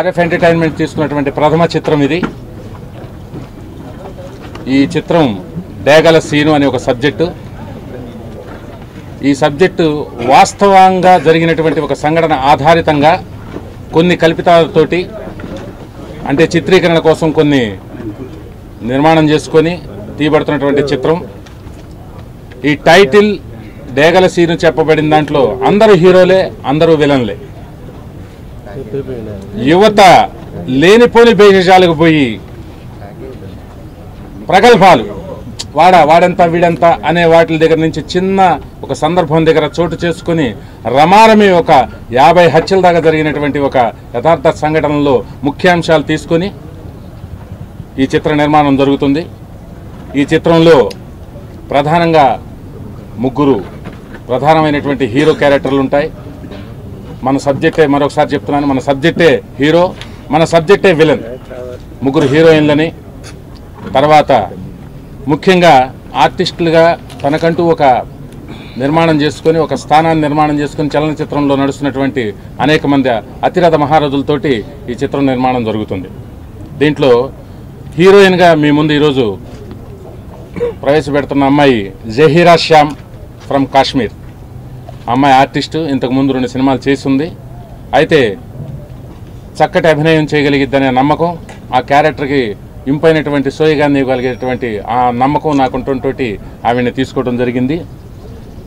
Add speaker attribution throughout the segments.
Speaker 1: RF entertainment తీసుకున్నటువంటి ప్రథమ చిత్రం ఇది. ఈ చిత్రం డేగల సీను అనే ఒక సబ్జెక్టు. ఈ సబ్జెక్టు వాస్తవంగా జరిగినటువంటి ఒక సంఘటన ఆధారితంగా కొన్ని కల్పితాలతోటి అంటే చిత్రీకరణ కోసం కొన్ని నిర్మాణం చేసుకొని తీయబడుతున్నటువంటి చిత్రం. ఈ టైటిల్ డేగల సీను చెప్పబడిన దాంట్లో అందరూ హీరోలే అందరూ విలన్లే. యువత లేనిపోని భేషజాలకు పోయి ప్రగల్భాలు. వాడ వాడంతా వీడంతా అనే వాటి దగ్గర నుంచి చిన్న ఒక సందర్భం దగ్గర చోటు చేసుకుని రమారమి ఒక యాభై హత్యల దాకా జరిగినటువంటి ఒక యథార్థ సంఘటనలో ముఖ్యాంశాలు తీసుకొని ఈ చిత్ర నిర్మాణం జరుగుతుంది. ఈ చిత్రంలో ప్రధానంగా ముగ్గురు ప్రధానమైనటువంటి హీరో క్యారెక్టర్లు ఉంటాయి. మన సబ్జెక్టే మరొకసారి చెప్తున్నాను మన సబ్జెక్టే హీరో మన సబ్జెక్టే విలన్. ముగ్గురు హీరోయిన్లని తర్వాత ముఖ్యంగా ఆర్టిస్టులుగా తనకంటూ ఒక నిర్మాణం చేసుకొని ఒక స్థానాన్ని నిర్మాణం చేసుకొని చలనచిత్రంలో నడుస్తున్నటువంటి అనేక మంది అతిరథ మహారథులతోటి ఈ చిత్రం నిర్మాణం జరుగుతుంది. దీంట్లో హీరోయిన్గా మీ ముందు ఈరోజు ప్రవేశపెడుతున్న అమ్మాయి జహీరా శ్యామ్ ఫ్రమ్ కాశ్మీర్. అమ్మాయి ఆర్టిస్టు ఇంతకు ముందు రెండు సినిమాలు చేసింది. అయితే చక్కటి అభినయం చేయగలిగిద్దనే నమ్మకం ఆ క్యారెక్టర్కి ఇంపైనటువంటి సోయగాన్ని ఇవ్వగలిగేటువంటి ఆ నమ్మకం నాకుంటుంటోటి ఆవిడని తీసుకోవడం జరిగింది.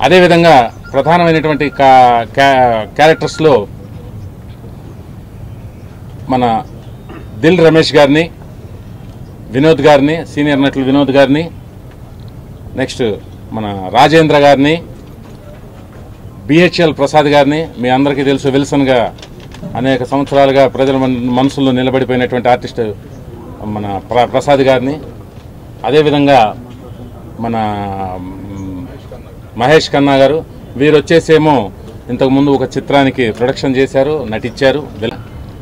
Speaker 1: అదేవిధంగా ప్రధానమైనటువంటి కా క్యా- క్యారెక్టర్స్లో మన దిల్ రమేష్ గారిని వినోద్ గారిని సీనియర్ నటులు వినోద్ గారిని నెక్స్ట్ మన రాజేంద్ర గారిని బిహెచ్ఎల్ ప్రసాద్ గారిని మీ అందరికీ తెలుసు విల్సన్గా అనేక సంవత్సరాలుగా ప్రజల మనసుల్లో నిలబడిపోయినటువంటి ఆర్టిస్ట్ మన ప్ర ప్రసాద్ గారిని. అదేవిధంగా మన మహేష్ ఖన్నా గారు. వీరు వచ్చేసేమో ఇంతకుముందు ఒక చిత్రానికి ప్రొడక్షన్ చేశారు నటించారు.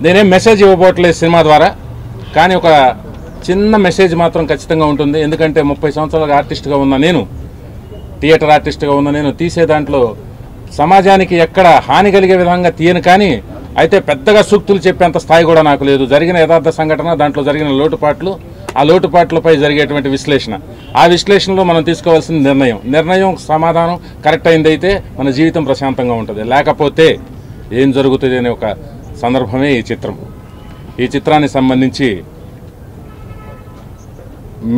Speaker 1: నేనేం మెసేజ్ ఇవ్వబోట్లేదు సినిమా ద్వారా కానీ ఒక చిన్న మెసేజ్ మాత్రం ఖచ్చితంగా ఉంటుంది. ఎందుకంటే ముప్పై సంవత్సరాలుగా ఆర్టిస్ట్గా ఉన్న నేను థియేటర్ ఆర్టిస్ట్గా ఉన్న నేను తీసే దాంట్లో సమాజానికి ఎక్కడ హాని కలిగే విధంగా తీయను కానీ అయితే పెద్దగా సూక్తులు చెప్పేంత స్థాయి కూడా నాకు లేదు. జరిగిన యథార్థ సంఘటన దాంట్లో జరిగిన లోటుపాట్లు ఆ లోటుపాట్లపై జరిగేటువంటి విశ్లేషణ. ఆ విశ్లేషణలో మనం తీసుకోవాల్సిన నిర్ణయం. నిర్ణయం సమాధానం కరెక్ట్ అయిందైతే మన జీవితం ప్రశాంతంగా ఉంటుంది. లేకపోతే ఏం జరుగుతుంది అనే ఒక సందర్భమే ఈ చిత్రం. ఈ చిత్రానికి సంబంధించి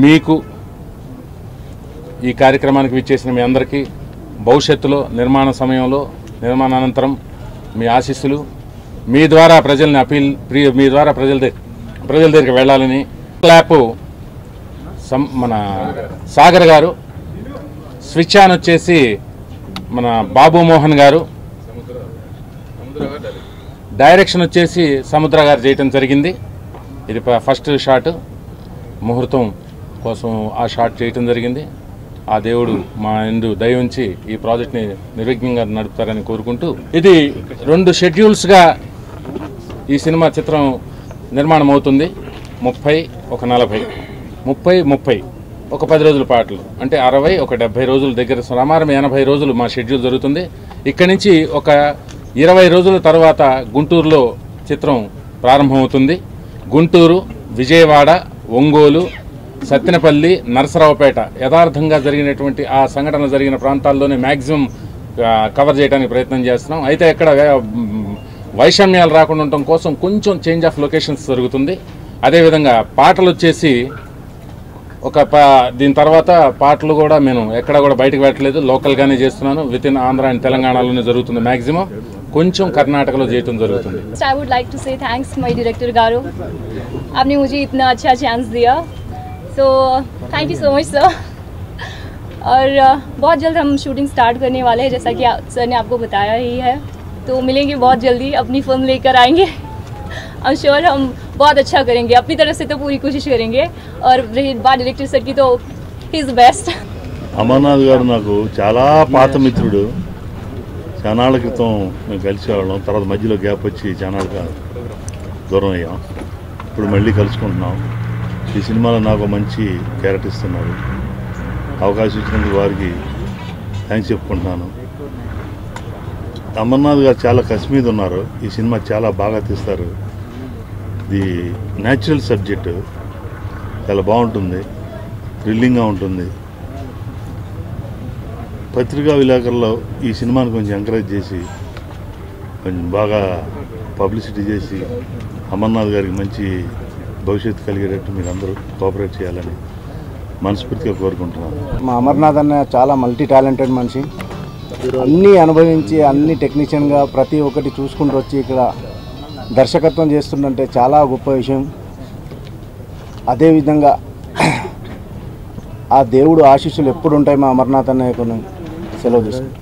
Speaker 1: మీకు ఈ కార్యక్రమానికి విచ్చేసిన మీ అందరికీ భవిష్యత్తులో నిర్మాణ సమయంలో నిర్మాణానంతరం మీ ఆశీస్సులు మీ ద్వారా ప్రజల్ని అపీల్ మీ ద్వారా ప్రజల ప్రజల దగ్గరికి వెళ్ళాలని క్లాప్ సం మన సాగర్ గారు స్విచ్ ఆన్ వచ్చేసి మన బాబు మోహన్ గారు డైరెక్షన్ వచ్చేసి సముద్ర గారు చేయటం జరిగింది. ఇది ప- ఫస్ట్ షాట్ ముహూర్తం కోసం ఆ షాట్ చేయటం జరిగింది. ఆ దేవుడు మా ఎందు దయ ఉంచి ఈ ప్రాజెక్ట్ని నిర్విఘ్నంగా నడుపుతారని కోరుకుంటూ ఇది రెండు షెడ్యూల్స్గా ఈ సినిమా చిత్రం నిర్మాణం అవుతుంది. ముప్పై ఒక నలభై ముప్పై ముప్పై ఒక పది రోజుల పాటలు అంటే అరవై ఒక డెబ్బై రోజుల దగ్గర సమారం ఎనభై రోజులు మా షెడ్యూల్ జరుగుతుంది. ఇక్కడి నుంచి ఒక ఇరవై రోజుల తర్వాత గుంటూరులో చిత్రం ప్రారంభమవుతుంది. గుంటూరు విజయవాడ ఒంగోలు సత్తెనపల్లి నరసరావుపేట యథార్థంగా జరిగినటువంటి ఆ సంఘటన జరిగిన ప్రాంతాల్లోనే మ్యాక్సిమం కవర్ చేయడానికి ప్రయత్నం చేస్తున్నాం అయితే ఎక్కడ వే- మ్, వైషమ్యాలు రాకుండా ఉండటం కోసం కొంచెం చేంజ్ ఆఫ్ లొకేషన్స్ జరుగుతుంది అదేవిధంగా పాటలు వచ్చేసి ఒక ప దీని తర్వాత పాటలు కూడా నేను ఎక్కడ కూడా బయటకు పెట్టలేదు లోకల్గానే చేస్తున్నాను విత్ ఇన్ ఆంధ్ర అండ్ తెలంగాణలోనే జరుగుతుంది మ్యాక్సిమం కొంచెం కర్ణాటకలో చేయటం జరుగుతుంది
Speaker 2: I would like to say thanks my director Garu. आपने मुझे इतना अच्छा चांस दिया so thank you so much sir और uh, बहुत जल्द हम शूटिंग स्टार्ट करने वाले हैं जैसा कि आप, सर ने आपको बताया ही है तो मिलेंगे बहुत जल्दी अपनी फिल्म लेकर आएंगे आई एम श्योर हम बहुत अच्छा करेंगे अपनी तरफ से तो पूरी कोशिश करेंगे और रही बात डायरेक्टर सर की तो ही इज़ बेस्ट
Speaker 3: అమర్నాథ్ గారు నాకు చాలా పాత మిత్రుడు చానాళ్ళ క్రితం మేము కలిసేవాళ్ళం తర్వాత మధ్యలో గ్యాప్ వచ్చి చానాళ్ళగా దూరం అయ్యాం ఇప్పుడు మళ్ళీ కలుసుకుంటున్నాం ఈ సినిమాలో నాకు మంచి క్యారెక్టర్ ఇస్తున్నారు. అవకాశం ఇచ్చినందుకు వారికి థ్యాంక్స్ చెప్పుకుంటున్నాను. అమర్నాథ్ గారు చాలా కసి మీద ఉన్నారు. ఈ సినిమా చాలా బాగా తీస్తారు. ఇది న్యాచురల్ సబ్జెక్ట్ చాలా బాగుంటుంది. థ్రిల్లింగ్గా ఉంటుంది. పత్రికా విలేకరులో ఈ సినిమాని కొంచెం ఎంకరేజ్ చేసి కొంచెం బాగా పబ్లిసిటీ చేసి అమర్నాథ్ గారికి మంచి భవిష్యత్తు కలిగేటట్టు మీరు అందరూ కోఆపరేట్ చేయాలని మనస్ఫూర్తిగా కోరుకుంటున్నాను.
Speaker 4: మా అమర్నాథ్ అన్న చాలా మల్టీ టాలెంటెడ్ మనిషి. అన్నీ అనుభవించి అన్ని టెక్నీషియన్గా ప్రతి ఒక్కటి చూసుకుంటూ వచ్చి ఇక్కడ దర్శకత్వం చేస్తుందంటే చాలా గొప్ప విషయం. అదేవిధంగా ఆ దేవుడు ఆశీస్సులు ఎప్పుడు ఉంటాయి మా అమర్నాథ్ అన్నయ్యకు సెలవు తీసుకుంటాం